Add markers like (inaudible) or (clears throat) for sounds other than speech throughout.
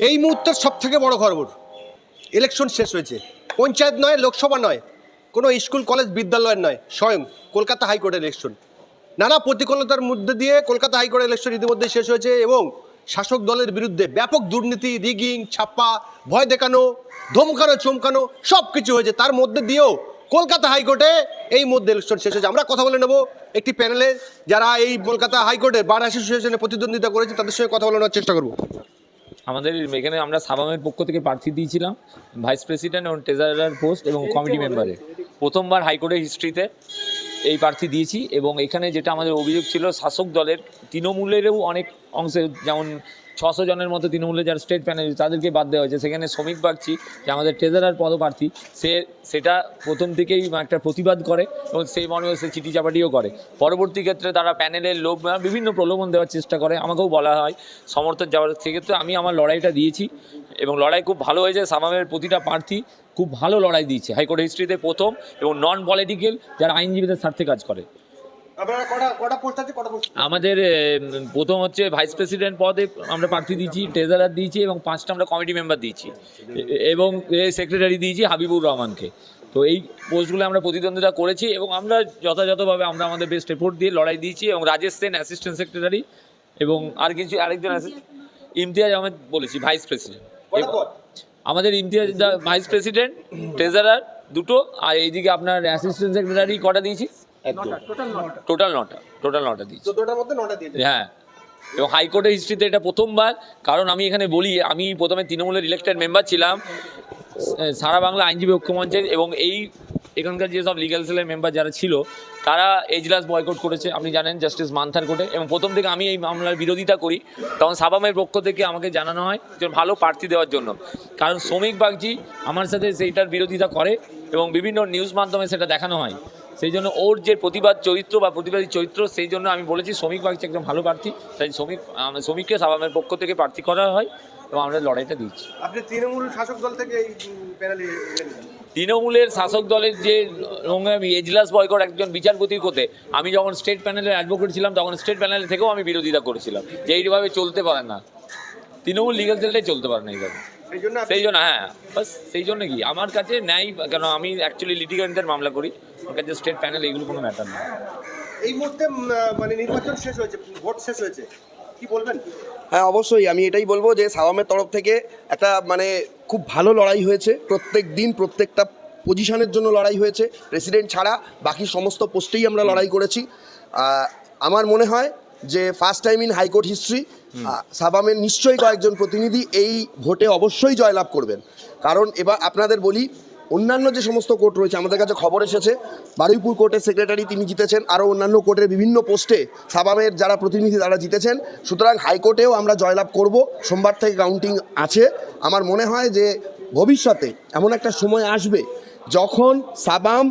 এই মুহূর্তের সব থেকে বড় খবর। ইলেকশন শেষ হয়েছে। পঞ্চায়েত নয়, লোকসভা নয়, কোনো স্কুল, কলেজ বিদ্যালয়ের নয়, স্বয়ং কলকাতা হাইকোর্টের ইলেকশন নানা প্রতিকূলতার মধ্যে দিয়ে কলকাতা হাইকোর্টের ইলেকশন ইতিমধ্যে শেষ হয়েছে এবং শাসক দলের বিরুদ্ধে ব্যাপক দুর্নীতি রিগিং ছাপ্পা ভয় দেখানো, ধমকানো, চমকানো সব কিছু হয়েছে। তার মধ্যে দিয়েও কলকাতা হাইকোর্টে এই মধ্যে ইলেকশন শেষ হয়েছে। আমরা কথা বলে নেব একটি প্যানেলে যারা এই কলকাতা হাইকোর্টের বার অ্যাসোসিয়েশনে প্রতিদ্বন্দ্বিতা করেছে, তাদের সঙ্গে কথা বলে নেওয়ার চেষ্টা করব। আমাদের এখানে আমরা সাবামের পক্ষ থেকে প্রার্থী দিয়েছিলাম ভাইস প্রেসিডেন্ট এবং ট্রেজারার পোস্ট এবং কমিটি মেম্বারে প্রথমবার হাইকোর্টের হিস্ট্রিতে এই প্রার্থী দিয়েছি এবং এখানে যেটা আমাদের অভিযোগ ছিল শাসক দলের তৃণমূলেরও অনেক অংশে যেমন ছশো জনের মতো তৃণমূলের যারা স্টেট প্যানেল তাদেরকে বাদ দেওয়া হয়েছে। সেখানে শ্রমিক বাগচি যে আমাদের ট্রেজারার পদপ্রার্থী সে সেটা প্রথম থেকেই একটা প্রতিবাদ করে এবং সেই মনে সে চিঠি চাপাটিও করে। পরবর্তী ক্ষেত্রে তারা প্যানেলের লোক বিভিন্ন প্রলোভন দেওয়ার চেষ্টা করে। আমাকেও বলা হয়, সমর্থন যাওয়ার সেক্ষেত্রে আমি আমার লড়াইটা দিয়েছি এবং লড়াই খুব ভালো হয়েছে। সামামের প্রতিটা প্রার্থী খুব ভালো লড়াই দিয়েছে। হাইকোর্ট হিস্ট্রিতে প্রথম এবং নন পলিটিক্যাল যারা আইনজীবীদের স্বার্থে কাজ করে। আমাদের প্রথম হচ্ছে ভাইস প্রেসিডেন্ট পদে আমরা প্রার্থী দিয়েছি ট্রেজারার দিয়েছি এবং পাঁচটা আমরা কমিটি মেম্বার দিয়েছি। এ- এবং সেক্রেটারি দিয়েছি হাবিবুর রহমানকে। তো এই পোস্টগুলো আমরা প্রতিদ্বন্দ্বিতা করেছি এবং আমরা যথাযথভাবে আমরা আমাদের বেস্ট এফোর্ট দিয়ে লড়াই দিয়েছি এবং রাজেশ সেন অ্যাসিস্ট্যান্ট সেক্রেটারি এবং আর কিছু আরেকজন ইমতিয়াজ আহমেদ বলেছি ভাইস প্রেসিডেন্ট আমাদের ইমতিয়াজ ভাইস প্রেসিডেন্ট ট্রেজারার দুটো আর এইদিকে আপনার অ্যাসিস্ট্যান্ট সেক্রেটারি কটা দিয়েছি? টোটাল নটা টোটাল নটা। দিয়েছি। চোদ্দটার মধ্যে নটা দিয়েছে। হ্যাঁ। এবং হাইকোর্টের হিস্ট্রিতে এটা প্রথমবার কারণ আমি এখানে বলি আমি প্রথমে তৃণমূলের ইলেক্টেড মেম্বার ছিলাম সারা বাংলা আইনজীবী ঐক্যমঞ্চের এবং এই এখানকার যেসব লিগ্যাল সেলের মেম্বার যারা ছিল তারা এজলাস বয়কট করেছে। আপনি জানেন জাস্টিস মান্থার কোর্টে এবং প্রথম থেকে আমি এই মামলার বিরোধিতা করি। তখন সাবামের পক্ষ থেকে আমাকে জানানো হয় যে ভালো প্রার্থী দেওয়ার জন্য। কারণ শ্রমিক বাগজি আমার সাথে সেইটার বিরোধিতা করে এবং বিভিন্ন নিউজ মাধ্যমে সেটা দেখানো হয়। সেই জন্য ওর যে প্রতিবাদ চরিত্র বা প্রতিবাদী চরিত্র সেই জন্য আমি বলেছি শ্রমিক বাগচি একদম ভালো প্রার্থী। তাই শ্রমিক শ্রমিককে সাবামের পক্ষ থেকে প্রার্থী করা হয় এবং আমরা লড়াইটা দিচ্ছি। আপনি তৃণমূল শাসক দল থেকে এই প্যানেলে তৃণমূলের শাসক দলের যে নোংরামি এজলাস বয়কট একজন বিচারপতির কোতে আমি যখন স্টেট প্যানেলের অ্যাডভোকেট ছিলাম তখন স্টেট প্যানেল থেকেও আমি বিরোধিতা করেছিলাম। যে এইভাবে চলতে পারে না। তৃণমূল লিগাল সেলটাই চলতে পারে না এইভাবে। সেই জন্য সেই জন্য হ্যাঁ বাস সেই জন্য কি? আমার কাছে ন্যায় কেন আমি অ্যাকচুয়ালি লিটিগেন্টের মামলা করি। আমার কাছে স্টেট প্যানেল এগুলো কোনো ম্যাটার না। এই মুহূর্তে মানে নির্বাচন শেষ হয়েছে ভোট শেষ হয়েছে। কি বলবেন? হ্যাঁ অবশ্যই আমি এটাই বলব যে সাওয়ামের তরফ থেকে একটা মানে খুব ভালো লড়াই হয়েছে। প্রত্যেক দিন প্রত্যেকটা পজিশনের জন্য লড়াই হয়েছে। প্রেসিডেন্ট ছাড়া বাকি সমস্ত পোস্টেই আমরা লড়াই করেছি। আমার মনে হয় যে first time in high court history সাবামের নিশ্চয়ই কয়েকজন প্রতিনিধি এই ভোটে অবশ্যই জয়লাভ করবেন। কারণ এবার আপনাদের বলি অন্যান্য যে সমস্ত কোর্ট রয়েছে, আমাদের কাছে খবর এসেছে, বারুইপুর কোর্টের সেক্রেটারি তিনি জিতেছেন, আরও অন্যান্য কোর্টের বিভিন্ন পোস্টে সাবামের যারা প্রতিনিধি তারা জিতেছেন। সুতরাং হাইকোর্টেও আমরা জয়লাভ করব, সোমবার থেকে কাউন্টিং আছে। আমার মনে হয় যে ভবিষ্যতে এমন একটা সময় আসবে যখন সাবাম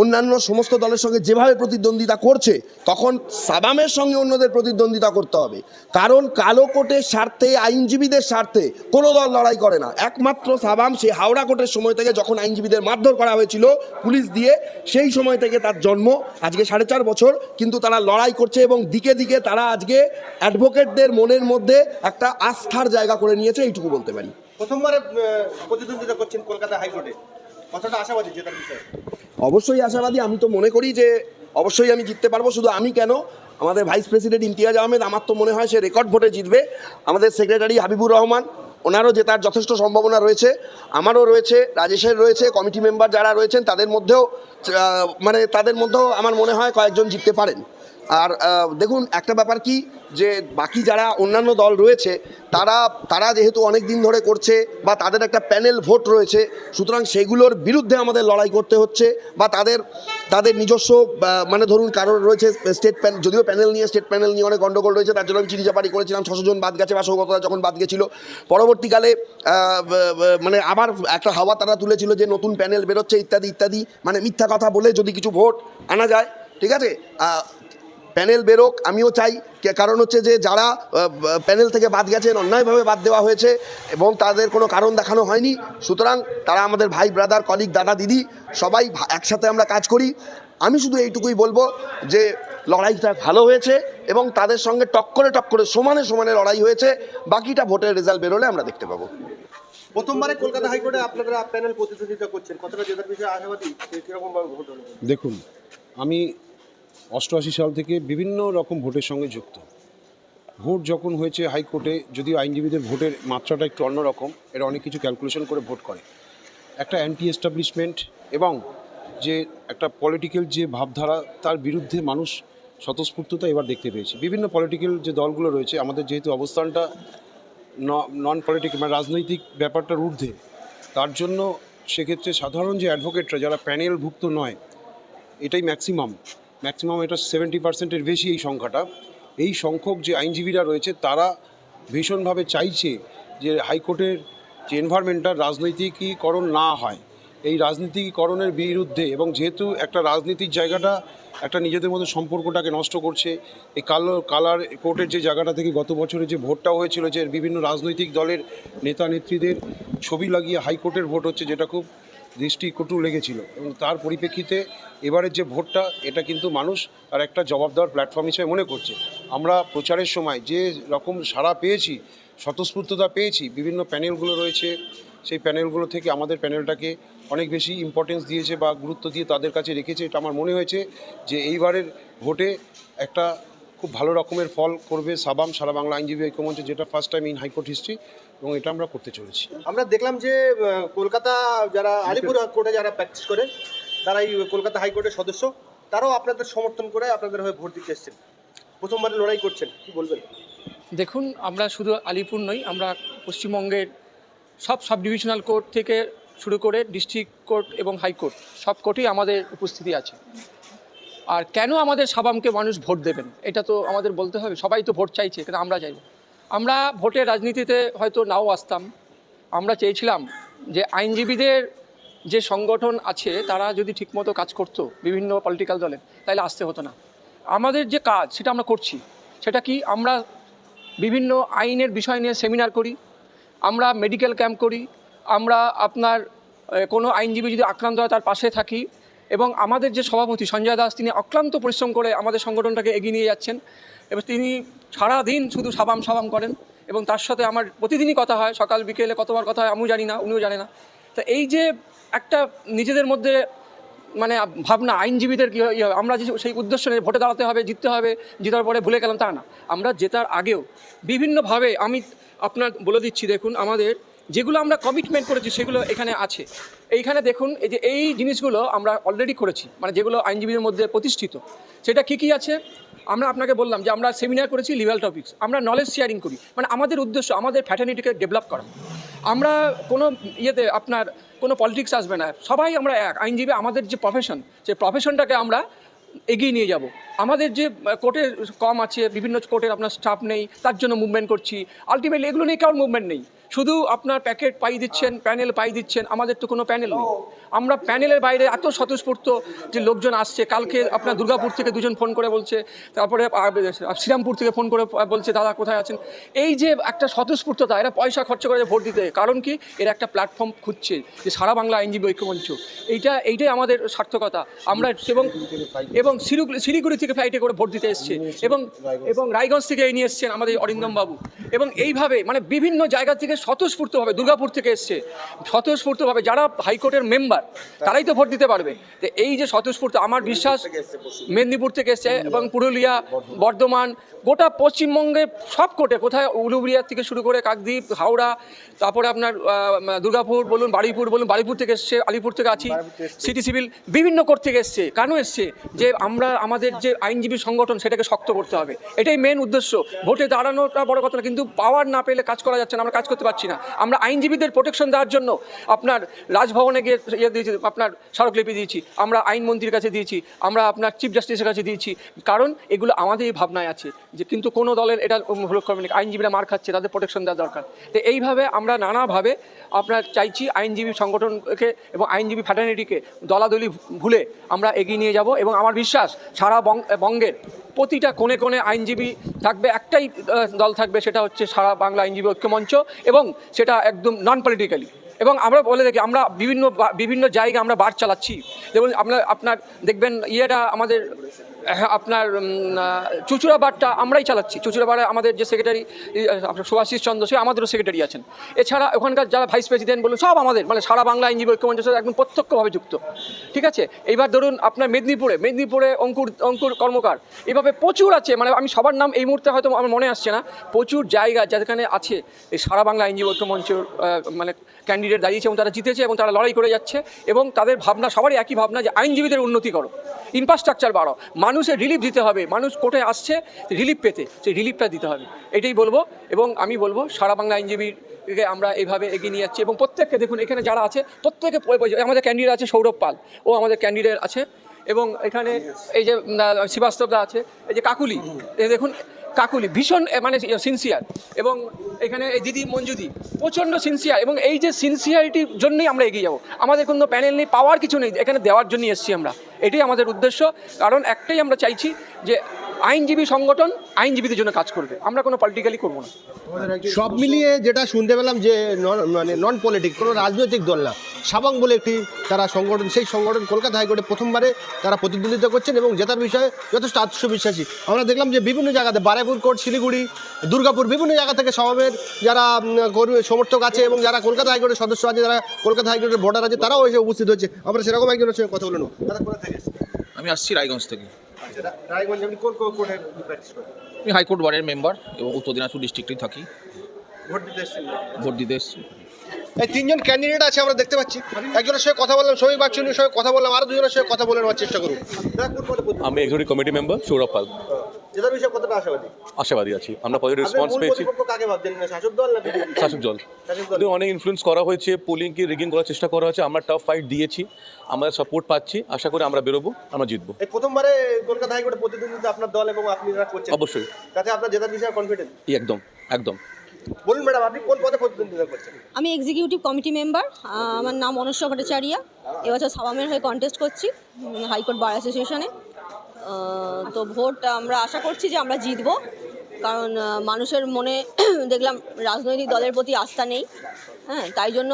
অন্যান্য সমস্ত দলের সঙ্গে যেভাবে প্রতিদ্বন্দ্বিতা করছে, তখন সাবামের সঙ্গে অন্যদের প্রতিদ্বন্দ্বিতা করতে হবে। কারণ কালো কোটের স্বার্থে, আইনজীবীদের স্বার্থে কোনো দল লড়াই করে না। একমাত্র সাবাম সেই হাওড়া কোটের সময় থেকে যখন আইনজীবীদের মারধর করা হয়েছিল পুলিশ দিয়ে, সেই সময় থেকে তার জন্ম। আজকে সাড়ে চার বছর কিন্তু তারা লড়াই করছে এবং দিকে দিকে তারা আজকে অ্যাডভোকেটদের মনের মধ্যে একটা আস্থার জায়গা করে নিয়েছে, এইটুকু বলতে পারি। প্রথমবারে প্রতিদ্বন্দ্বিতা করছেন কলকাতা হাইকোর্টে। আশাবাদী অবশ্যই আশাবাদী। আমি তো মনে করি যে অবশ্যই আমি জিততে পারব। শুধু আমি কেন? আমাদের ভাইস প্রেসিডেন্ট ইমতিয়াজ আহমেদ, আমার তো মনে হয় সে রেকর্ড ভোটে জিতবে। আমাদের সেক্রেটারি হাবিবুর রহমান, ওনারও জেতার যথেষ্ট সম্ভাবনা রয়েছে, আমারও রয়েছে রাজেশের রয়েছে কমিটি মেম্বার যারা রয়েছেন, তাদের মধ্যেও মানে তাদের মধ্যেও আমার মনে হয় কয়েকজন জিততে পারেন। আর দেখুন, একটা ব্যাপার কি, যে বাকি যারা অন্যান্য দল রয়েছে, তারা তারা যেহেতু অনেক দিন ধরে করছে বা তাদের একটা প্যানেল ভোট রয়েছে, সুতরাং সেগুলোর বিরুদ্ধে আমাদের লড়াই করতে হচ্ছে বা তাদের তাদের নিজস্ব মানে ধরুন কারোর রয়েছে স্টেট প্যান যদিও প্যানেল নিয়ে স্টেট প্যানেল নিয়ে অনেক গণ্ডগোল রয়েছে, তার জন্য আমি চিঠিচাপাটি করেছিলাম, ছশো জন বাদ গেছে বা সৌগতরা যখন বাদ গেছিল। পরবর্তীকালে মানে আবার একটা হাওয়া তারা তুলেছিল যে নতুন প্যানেল বেরোচ্ছে, ইত্যাদি ইত্যাদি মানে মিথ্যা কথা বলে যদি কিছু ভোট আনা যায়, ঠিক আছে? প্যানেল বেরোক আমিও চাই। কে- কারণ হচ্ছে যে যারা প্যানেল থেকে বাদ গেছেন অন্যায়ভাবে বাদ দেওয়া হয়েছে এবং তাদের কোনো কারণ দেখানো হয়নি। সুতরাং তারা আমাদের ভাই ব্রাদার কলিগ দাদা দিদি সবাই একসাথে আমরা কাজ করি। আমি শুধু এইটুকুই বলব যে লড়াইটা ভালো হয়েছে এবং তাদের সঙ্গে টক্করে টক্করে সমানে সমানে লড়াই হয়েছে। বাকিটা ভোটের রেজাল্ট বেরোলে আমরা দেখতে পাবো। প্রথমবারে কলকাতা হাইকোর্টে আপনারা প্যানেল প্রতিদ্বন্দ্বিতা করছেন। কতটা জেতার বিষয়ে আশাবাদী? কীরকম ভোট দেখুন আমি অষ্টআশি সাল থেকে বিভিন্ন রকম ভোটের সঙ্গে যুক্ত। ভোট যখন হয়েছে হাইকোর্টে, যদিও আইনজীবীদের ভোটের মাত্রাটা একটু অন্যরকম এরা অনেক কিছু ক্যালকুলেশন করে ভোট করে। একটা অ্যান্টি এস্টাবলিশমেন্ট এবং যে একটা পলিটিক্যাল যে ভাবধারা, তার বিরুদ্ধে মানুষ স্বতঃস্ফূর্ততা এবার দেখতে পেয়েছি। বিভিন্ন পলিটিক্যাল যে দলগুলো রয়েছে, আমাদের যেহেতু অবস্থানটা নন পলিটিক্যাল মানে রাজনৈতিক ব্যাপারটার ঊর্ধ্বে, তার জন্য সেক্ষেত্রে সাধারণ যে অ্যাডভোকেটরা যারা প্যানেলভুক্ত নয়, এটাই ম্যাক্সিমাম ম্যাক্সিমাম এটা সেভেন্টি পার্সেন্টের বেশি এই সংখ্যাটা। এই সংখ্যক যে আইনজীবীরা রয়েছে, তারা ভীষণভাবে চাইছে যে হাইকোর্টের যে এনভায়রনমেন্টটা রাজনৈতিকীকরণ না হয়। এই রাজনীতিকরণের বিরুদ্ধে এবং যেহেতু একটা রাজনীতির জায়গাটা, একটা নিজেদের মধ্যে সম্পর্কটাকে নষ্ট করছে, এই কালো কালার কোর্টের যে জায়গাটা থেকে গত বছরে যে ভোটটা হয়েছিল যে বিভিন্ন রাজনৈতিক দলের নেতা নেত্রীদের ছবি লাগিয়ে হাইকোর্টের ভোট হচ্ছে, যেটা খুব দৃষ্টিকটু লেগেছিল এবং তার পরিপ্রেক্ষিতে এবারের যে ভোটটা, এটা কিন্তু মানুষ তার একটা জবাব দেওয়ার প্ল্যাটফর্ম হিসেবে মনে করছে। আমরা প্রচারের সময় যে রকম সাড়া পেয়েছি, স্বতঃস্ফূর্ততা পেয়েছি, বিভিন্ন প্যানেলগুলো রয়েছে, সেই প্যানেলগুলো থেকে আমাদের প্যানেলটাকে অনেক বেশি ইম্পর্টেন্স দিয়েছে বা গুরুত্ব দিয়ে তাদের কাছে রেখেছে। এটা আমার মনে হয়েছে যে এইবারের ভোটে একটা খুব ভালো রকমের ফল করবে সাবাম সারা বাংলা আইনজীবী ঐক্যমঞ্চ যেটা first time in high court history এবং এটা আমরা করতে চলেছি। আমরা দেখলাম যে কলকাতা যারা আলিপুর কোর্টে যারা প্র্যাকটিস করে তারা এই কলকাতা হাইকোর্টের সদস্য তারাও আপনাদের সমর্থন করে আপনাদের হয়ে ভোট দিতে এসছেন। প্রথমবারে লড়াই করছেন কি বলবেন? দেখুন আমরা শুধু আলিপুর নই আমরা পশ্চিমবঙ্গের সব সাব ডিভিশনাল কোর্ট থেকে শুরু করে ডিস্ট্রিক্ট কোর্ট এবং হাইকোর্ট সব কোর্টেই আমাদের উপস্থিতি আছে। আর কেন আমাদের সাবামকে মানুষ ভোট দেবেন? এটা তো আমাদের বলতে হবে। সবাই তো ভোট চাইছে কিন্তু আমরা চাইব। আমরা ভোটের রাজনীতিতে হয়তো নাও আসতাম। আমরা চেয়েছিলাম যে আইনজীবীদের যে সংগঠন আছে, তারা যদি ঠিকমতো কাজ করতো বিভিন্ন পলিটিক্যাল দলের, তাহলে আসতে হতো না। আমাদের যে কাজ, সেটা আমরা করছি। সেটা কি আমরা বিভিন্ন আইনের বিষয় নিয়ে সেমিনার করি, আমরা মেডিকেল ক্যাম্প করি, আমরা আপনার কোনো আইনজীবী যদি আক্রান্ত হয় তার পাশে থাকি এবং আমাদের যে সভাপতি সঞ্জয় দাস তিনি অক্লান্ত পরিশ্রম করে আমাদের সংগঠনটাকে এগিয়ে নিয়ে যাচ্ছেন। এবং তিনি সারাদিন শুধু সাবাম সাবাম করেন এবং তার সাথে আমার প্রতিদিনই কথা হয়। সকাল বিকেলে কতবার কথা হয় আমিও জানি না উনিও জানে না। তো এই যে একটা নিজেদের মধ্যে মানে ভাবনা আইনজীবীদের কী ইয়ে হবে, আমরা যে সেই উদ্দেশ্য নিয়ে ভোটে দাঁড়াতে হবে জিততে হবে জেতার পরে ভুলে গেলাম তা না। আমরা জেতার আগেও বিভিন্নভাবে আমি আপনার বলে দিচ্ছি দেখুন আমাদের যেগুলো আমরা কমিটমেন্ট করেছি সেগুলো এখানে আছে। এইখানে দেখুন, এই যে এই জিনিসগুলো আমরা অলরেডি করেছি মানে যেগুলো আইনজীবীদের মধ্যে প্রতিষ্ঠিত। সেটা কি কি আছে? আমরা আপনাকে বললাম যে আমরা সেমিনার করেছি লিগাল টপিক্স আমরা নলেজ শেয়ারিং করি। মানে আমাদের উদ্দেশ্য, আমাদের ফ্যাটার্নিটিকে ডেভেলপ করা। আমরা কোনো ইয়েতে আপনার কোনো পলিটিক্স আসবে না। সবাই আমরা এক। আইনজীবী আমাদের যে প্রফেশন সেই প্রফেশনটাকে আমরা এগিয়ে নিয়ে যাব। আমাদের যে কোর্টের কম আছে, বিভিন্ন কোর্টের আপনার স্টাফ নেই, তার জন্য মুভমেন্ট করছি। আলটিমেটলি এগুলো নিয়ে কারোর মুভমেন্ট নেই। শুধু আপনার প্যাকেট পাই দিচ্ছেন প্যানেল পাই দিচ্ছেন আমাদের তো কোনো প্যানেল নেই। আমরা প্যানেলের বাইরে এত স্বতঃস্ফূর্ত যে লোকজন আসছে কালকে আপনার দুর্গাপুর থেকে দুজন ফোন করে বলছে তারপরে শ্রীরামপুর থেকে ফোন করে বলছে দাদা কোথায় আছেন? এই যে একটা স্বতঃস্ফূর্ততা এরা পয়সা খরচ করে ভোট দিতে কারণ কি? এর একটা প্ল্যাটফর্ম খুঁজছে যে সারা বাংলা আইনজীবী ঐক্যমঞ্চ। এইটা এইটাই আমাদের সার্থকতা। আমরা এবং এবং শিলিগুড়ি থেকে ফ্লাইটে করে ভোট দিতে এসছে। এবং এবং রায়গঞ্জ থেকে এই নিয়ে এসছেন আমাদের অরিন্দম বাবু এবং এইভাবে মানে বিভিন্ন জায়গা থেকে স্বতঃস্ফূর্তভাবে দুর্গাপুর থেকে এসছে। স্বতঃস্ফূর্তভাবে যারা হাইকোর্টের মেম্বার তারাই তো ভোট দিতে পারবে। তো এই যে স্বতঃস্ফূর্ত আমার বিশ্বাস মেদিনীপুর থেকে এসছে এবং পুরুলিয়া বর্ধমান গোটা পশ্চিমবঙ্গে সব কোর্টে কোথায় উলুবেড়িয়া থেকে শুরু করে কাকদ্বীপ হাওড়া তারপরে আপনার দুর্গাপুর বলুন বারুইপুর বলুন বারুইপুর থেকে এসছে আলিপুর থেকে আছি সিটি সিভিল বিভিন্ন কোর্ট থেকে এসছে। কেন এসছে? যে আমরা আমাদের যে আইনজীবী সংগঠন সেটাকে শক্ত করতে হবে। এটাই মেন উদ্দেশ্য। ভোটে দাঁড়ানোটা বড় কথা না কিন্তু পাওয়ার না পেলে কাজ করা যাচ্ছে না আমরা কাজ করতে পারছি না। আমরা আইনজীবীদের প্রোটেকশন দেওয়ার জন্য আপনার রাজভবনে গিয়ে ইয়ে দিয়েছি, আপনার স্মারকলিপি দিয়েছি, আমরা আইনমন্ত্রীর কাছে দিয়েছি, আমরা আপনার চিফ জাস্টিসের কাছে দিয়েছি। কারণ এগুলো আমাদেরই ভাবনায় আছে যে কিন্তু কোনো দলের এটা করবে আইনজীবীরা মার খাচ্ছে, তাদের প্রোটেকশন দেওয়া দরকার। তো এইভাবে আমরা নানাভাবে আপনার চাইছি আইনজীবী সংগঠনকে এবং আইনজীবী ফ্যাটার্নিটিকে দলাদলি ভুলে আমরা এগিয়ে নিয়ে যাব এবং আমার বিশ্বাস সারা বঙ্গের প্রতিটা কোণে কোণে আইনজীবী থাকবে, একটাই দল থাকবে, সেটা হচ্ছে সারা বাংলা আইনজীবী ঐক্যমঞ্চ এবং সেটা একদম নন পলিটিক্যালি এবং আমরা বলে দেখি আমরা বিভিন্ন বিভিন্ন জায়গায় আমরা বার চালাচ্ছি। যেমন আপনার আপনার দেখবেন ইয়েটা আমাদের আপনার আহ, চুচুড়া বারটা আমরাই চালাচ্ছি। চুচুড়া বারে আমাদের যে সেক্রেটারি আপনার সুভাষিস চন্দ্র সে আমাদেরও সেক্রেটারি আছেন। এছাড়া ওখানকার যারা ভাইস প্রেসিডেন্ট বলুন সব আমাদের মানে সারা বাংলা আইনজীবী ঐক্যমঞ্চের সাথে একদম প্রত্যক্ষভাবে যুক্ত। ঠিক আছে? এইবার ধরুন আপনার মেদিনীপুরে মেদিনীপুরে অঙ্কুর অঙ্কুর কর্মকার এভাবে প্রচুর আছে মানে আমি সবার নাম এই মুহূর্তে হয়তো আমার মনে আসছে না। প্রচুর জায়গা যেখানে আছে এই সারা বাংলা আইনজীবী ঐক্যমঞ্চের মানে ক্যান্ডিডেট দাঁড়িয়েছে এবং তারা জিতেছে এবং তারা লড়াই করে যাচ্ছে এবং তাদের ভাবনা সবারই একই ভাবনা যে আইনজীবীদের উন্নতি করো। ইনফ্রাস্ট্রাকচার বাড়াও। মানুষের রিলিফ দিতে হবে। মানুষ কোর্টে আসছে রিলিফ পেতে, সেই রিলিফটা দিতে হবে। এটাই বলব এবং আমি বলব সারা বাংলা আইনজীবীর আমরা এইভাবে এগিয়ে নিয়ে যাচ্ছি এবং প্রত্যেককে দেখুন, এখানে যারা আছে, প্রত্যেকে আমাদের ক্যান্ডিডেট আছে সৌরভ পাল। ও আমাদের ক্যান্ডিডেট আছে এবং এখানে এই যে শ্রীবাস্তবদা আছে, এই যে কাকুলি দেখুন কাকুলি, ভীষণ মানে সিনসিয়ার এবং এখানে এই দিদি মঞ্জুদি, প্রচণ্ড সিনসিয়ার এবং এই যে সিনসিয়ারিটির জন্যই আমরা এগিয়ে যাব। আমাদের কোনো প্যানেল নেই, পাওয়ার কিছু নেই, এখানে দেওয়ার জন্যই এসেছি আমরা। এটাই আমাদের উদ্দেশ্য। কারণ একটাই আমরা চাইছি যে আইনজীবী সংগঠন আইনজীবীদের জন্য কাজ করবে। আমরা কোনো পলিটিক্যালি করব না। সব মিলিয়ে যেটা শুনতে পেলাম যে মানে নন পলিটিক কোনো রাজনৈতিক দল না। সাবাং বলে একটি তারা সংগঠন সেই সংগঠন কলকাতা হাইকোর্টে প্রথমবারে তারা প্রতিদ্বন্দ্বিতা করছেন এবং জেতার বিষয়ে যথেষ্ট আত্মবিশ্বাসী। আমরা দেখলাম যে বিভিন্ন জায়গাতে বারাইপুর কোর্ট শিলিগুড়ি দুর্গাপুর বিভিন্ন জায়গা থেকে সমাবের যারা কর্মী সমর্থক আছে এবং যারা কলকাতা হাইকোর্টের সদস্য আছে যারা কলকাতা হাইকোর্টের বর্ডার আছে তারাও এসে উপস্থিত হচ্ছে। আমরা সেরকম একজনের সঙ্গে কথা বলে নেব? আমি আসছি রায়গঞ্জ থেকে। আচ্ছা, রায়গঞ্জ আপনি কোন কোন প্র্যাকটিস করেন? আমি হাইকোর্ট বারের মেম্বার এবং উত্তর দিনাজপুর ডিস্ট্রিক্টেই থাকি। ভোট দিতে ভোট দিতে এসেছি। এই তিনজন ক্যান্ডিডেট আছে আমরা দেখতে পাচ্ছি। একজনের সঙ্গে কথা বললাম শ্রমিক বাচ্চুনির সঙ্গে কথা বললাম আরও দুজনের সঙ্গে কথা বলে নেওয়ার চেষ্টা করুন। আমি executive committee member Sourav Pal. জেতার বিষয়ে কতটা আশাবাদী? আশাবাদী আছি। আমরা পজিটিভ রেসপন্স পেয়েছি। কাকে শাসক দল না শাসক দল। শাসক দল? অনেক ইনফ্লুয়েন্স করা হয়েছে পোলিংকে রিগিং করার চেষ্টা করা হয়েছে আমরা টাফ ফাইট দিয়েছি আমরা সাপোর্ট পাচ্ছি আশা করি আমরা বেরোবো আমরা জিতবো। এই প্রথমবারে কলকাতা হাইকোর্টে প্রতিদ্বন্দ্বিতা আপনার দল এবং আপনি যারা করছেন অবশ্যই। তাতে আপনার জেতার বিষয়ে এই একদম একদম। বলুন ম্যাডাম, আপনি কোন পদে প্রতিদ্বন্দ্বিতা করছেন? আমি এক্সিকিউটিভ কমিটি মেম্বার আমার নাম অনস্য ভট্টাচারিয়া। এবছর সাবামের হয়ে কন্টেস্ট করছি হাইকোর্ট বার অ্যাসোসিয়েশনে তো ভোট আমরা আশা করছি যে আমরা জিতব, কারণ মানুষের মনে (clears throat) দেখলাম রাজনৈতিক দলের প্রতি আস্থা নেই। হ্যাঁ তাই জন্য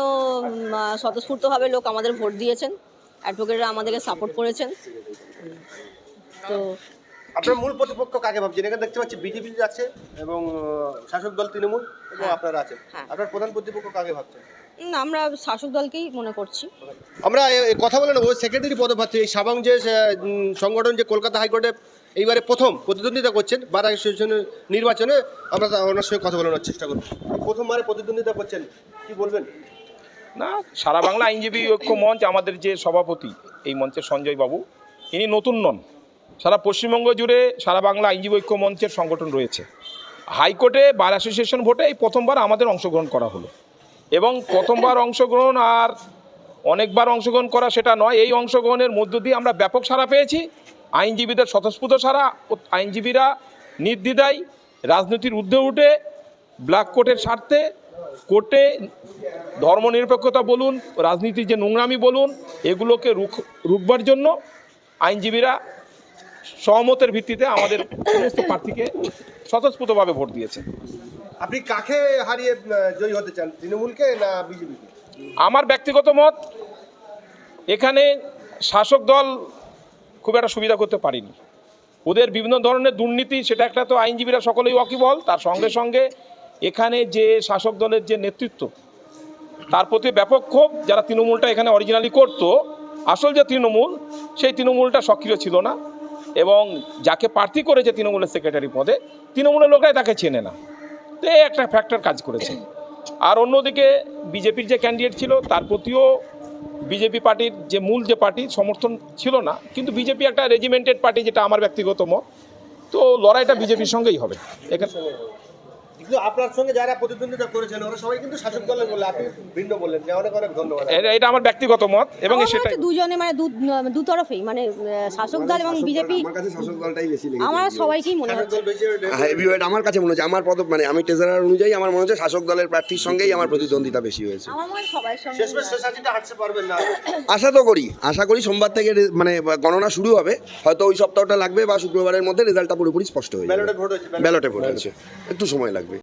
স্বতঃস্ফূর্তভাবে লোক আমাদের ভোট দিয়েছেন অ্যাডভোকেটরা আমাদেরকে সাপোর্ট করেছেন। তো আপনার মূল প্রতিপক্ষ কাকে ভাবছেন? এখানে দেখতে পাচ্ছি বিজেপি আছে এবং শাসক দল তৃণমূল এবং আপনারা আছেন। হ্যাঁ। আপনার প্রধান প্রতিপক্ষ কাকে ভাবছেন? উম, আমরা শাসক দলকেই মনে করছি। আমরা কথা বলে নেব। সেক্রেটারি পদপ্রার্থী এই সাবাং যে সংগঠন যে কলকাতা হাইকোর্টে এইবারে প্রথম প্রতিদ্বন্দ্বিতা করছেন বার অ্যাসোসিয়েশনের নির্বাচনে আমরা ওনার সঙ্গে কথা বলানোর চেষ্টা করব। প্রথমবারে প্রতিদ্বন্দ্বিতা করছেন কি বলবেন? না সারা বাংলা আইনজীবী ঐক্য মঞ্চ আমাদের যে সভাপতি এই মঞ্চের সঞ্জয় বাবু ইনি নতুন নন। সারা পশ্চিমবঙ্গ জুড়ে সারা বাংলা আইনজীবী ঐক্য মঞ্চের সংগঠন রয়েছে। হাইকোর্টে বার অ্যাসোসিয়েশন ভোটে এই প্রথমবার আমাদের অংশগ্রহণ করা হলো। এবং প্রথমবার অংশগ্রহণ আর অনেকবার অংশগ্রহণ করা সেটা নয়, এই অংশগ্রহণের মধ্য দিয়ে আমরা ব্যাপক সাড়া পেয়েছি। আইনজীবীদের স্বতঃস্ফূর্ত সারা আইনজীবীরা নির্দ্বিধায় রাজনীতির ঊর্ধ্বে উঠে ব্ল্যাক কোর্টের স্বার্থে কোর্টে ধর্মনিরপেক্ষতা বলুন, রাজনীতির যে নোংরামি বলুন, এগুলোকে রুখ, রুখবার জন্য আইনজীবীরা সহমতের ভিত্তিতে আমাদের সমস্ত প্রার্থীকে স্বতঃস্ফূর্তভাবে ভোট দিয়েছে। আপনি কাকে হারিয়ে জয়ী হতে চান তৃণমূলকে না বিজেপিকে? আমার ব্যক্তিগত মত এখানে শাসক দল খুব একটা সুবিধা করতে পারেনি। ওদের বিভিন্ন ধরনের দুর্নীতি সেটা একটা তো আইনজীবীরা সকলেই ওয়াকিবল তার সঙ্গে সঙ্গে এখানে যে শাসক দলের যে নেতৃত্ব তার প্রতি ব্যাপক ক্ষোভ যারা তৃণমূলটা এখানে অরিজিনালি করতো আসল যে তৃণমূল সেই তৃণমূলটা সক্রিয় ছিল না। এবং যাকে প্রার্থী করেছে তৃণমূলের সেক্রেটারি পদে, তৃণমূলের লোকরাই তাকে চেনে না। তো এই একটা ফ্যাক্টর কাজ করেছে। আর অন্যদিকে বিজেপির যে ক্যান্ডিডেট ছিল, তার প্রতিও বিজেপি পার্টির যে মূল যে পার্টি, সমর্থন ছিল না। কিন্তু বিজেপি একটা রেজিমেন্টেড পার্টি যেটা আমার ব্যক্তিগত মত। তো লড়াইটা বিজেপির সঙ্গেই হবে। এখানে কিন্তু আপনার সঙ্গে যারা প্রতিদ্বন্দ্বিতা করেছেন ওরা সবাই কিন্তু শাসক দলের বলে আপনি ভিন্ন বললেন যে অনেক অনেক ধন্যবাদ। এটা- আমার ব্যক্তিগত মত এবং সেটাই। দুজনে মানে দু তরফেই মানে শাসক দল এবং বিজেপি আমার কাছে শাসক দলটাই বেশি আমার সবাইকেই মনে হচ্ছে। হেভিওয়েট আমার কাছে মনে হচ্ছে আমার পদ মানে আমি ট্রেজারার অনুযায়ী আমার মনে হচ্ছে শাসক দলের প্রার্থীর সঙ্গেই আমার প্রতিদ্বন্দ্বিতা বেশি হয়েছে। আমার হয় সবার সঙ্গে শেষ মেশ শেষ হাসিটা হাঁটতে পারবেন না। (coughs) আশা তো করি আশা করি সোমবার থেকে মানে গণনা শুরু হবে। হয়তো ওই সপ্তাহটা লাগবে বা শুক্রবারের মধ্যে রেজাল্টটা পুরোপুরি স্পষ্ট হয়ে যাবে। ব্যালটে ভোট হয়েছে ব্যালটে ভোট হচ্ছে একটু সময় লাগবে।